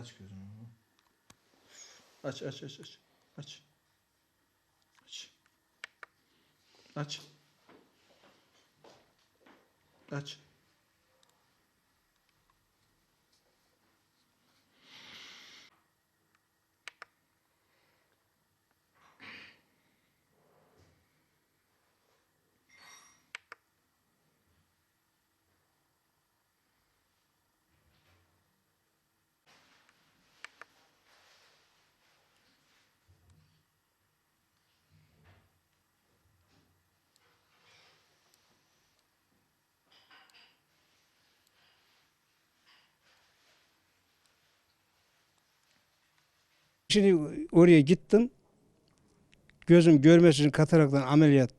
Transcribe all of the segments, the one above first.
Aç gözünü. Aç aç aç aç. Aç. Aç. Aç. Aç. Şimdi oraya gittim. Gözüm görmesi için kataraktan ameliyat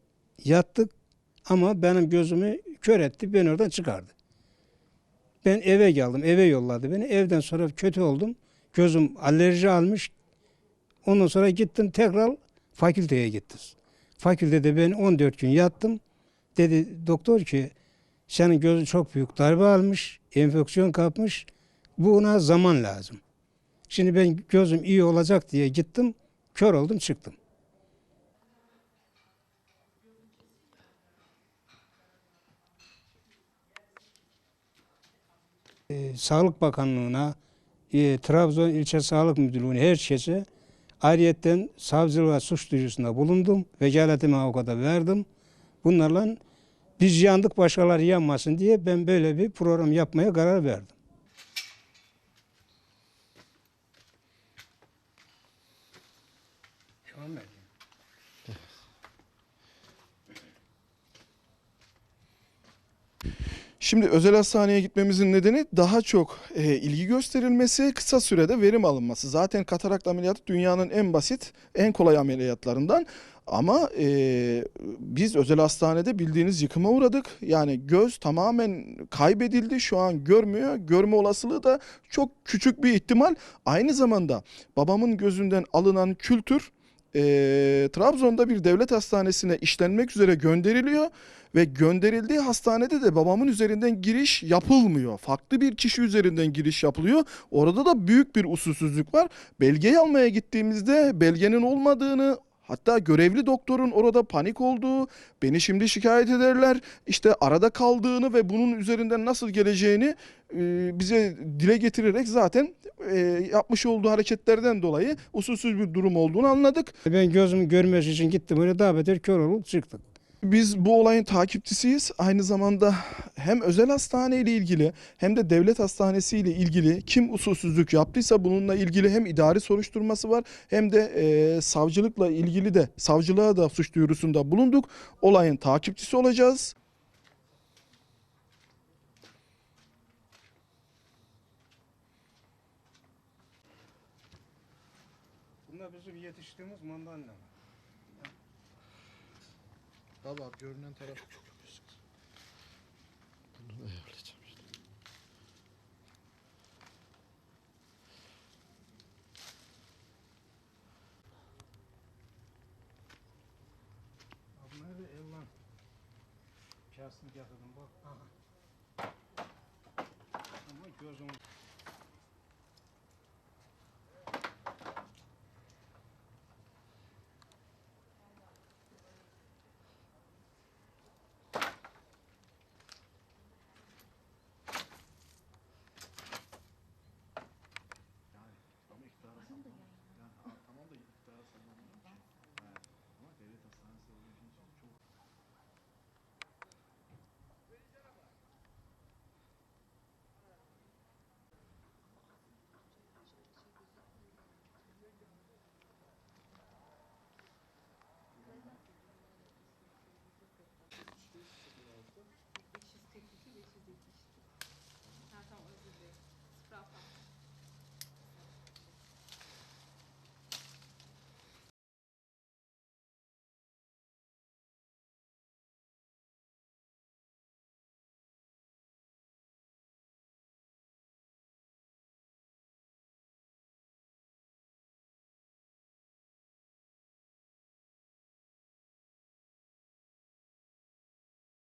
yattık. Ama benim gözümü kör etti. Beni oradan çıkardı. Ben eve geldim. Eve yolladı beni. Evden sonra kötü oldum. Gözüm alerji almış. Ondan sonra gittim tekrar fakülteye gittim. Fakültede ben 14 gün yattım. Dedi doktor ki senin gözün çok büyük darbe almış. Enfeksiyon kapmış. Buna zaman lazım. Şimdi ben gözüm iyi olacak diye gittim. Kör oldum çıktım. Ee, Sağlık Bakanlığı'na, e, Trabzon İlçe Sağlık Müdürlüğü'ne herkese ayrıyetten savcılığa suç duyurusunda bulundum. Vekaletimi avukata verdim. Bunlarla biz yandık başkaları yanmasın diye ben böyle bir program yapmaya karar verdim. Şimdi özel hastaneye gitmemizin nedeni daha çok e, ilgi gösterilmesi, kısa sürede verim alınması. Zaten katarakt ameliyatı dünyanın en basit, en kolay ameliyatlarından. Ama e, biz özel hastanede bildiğiniz yıkıma uğradık. Yani göz tamamen kaybedildi. Şu an görmüyor. Görme olasılığı da çok küçük bir ihtimal. Aynı zamanda babamın gözünden alınan kültür e, Trabzon'da bir devlet hastanesine işlenmek üzere gönderiliyor ve gönderildiği hastanede de babamın üzerinden giriş yapılmıyor. Farklı bir kişi üzerinden giriş yapılıyor. Orada da büyük bir usulsüzlük var. Belgeyi almaya gittiğimizde belgenin olmadığını Hatta görevli doktorun orada panik olduğu, beni şimdi şikayet ederler, işte arada kaldığını ve bunun üzerinden nasıl geleceğini e, bize dile getirerek zaten e, yapmış olduğu hareketlerden dolayı usulsüz bir durum olduğunu anladık. Ben gözümü görmesi için gittim. Öyle beter kör olup çıktık. Biz bu olayın takipçisiyiz. Aynı zamanda hem özel hastane ile ilgili hem de devlet hastanesi ile ilgili kim usulsüzlük yaptıysa bununla ilgili hem idari soruşturması var hem de e, savcılıkla ilgili de savcılığa da suç duyurusunda bulunduk. Olayın takipçisi olacağız. Bunlar bizim yetiştiğimiz mandalina. Baba görünen taraf. Bunları da el lan. Kasını getirdim bak. Aha.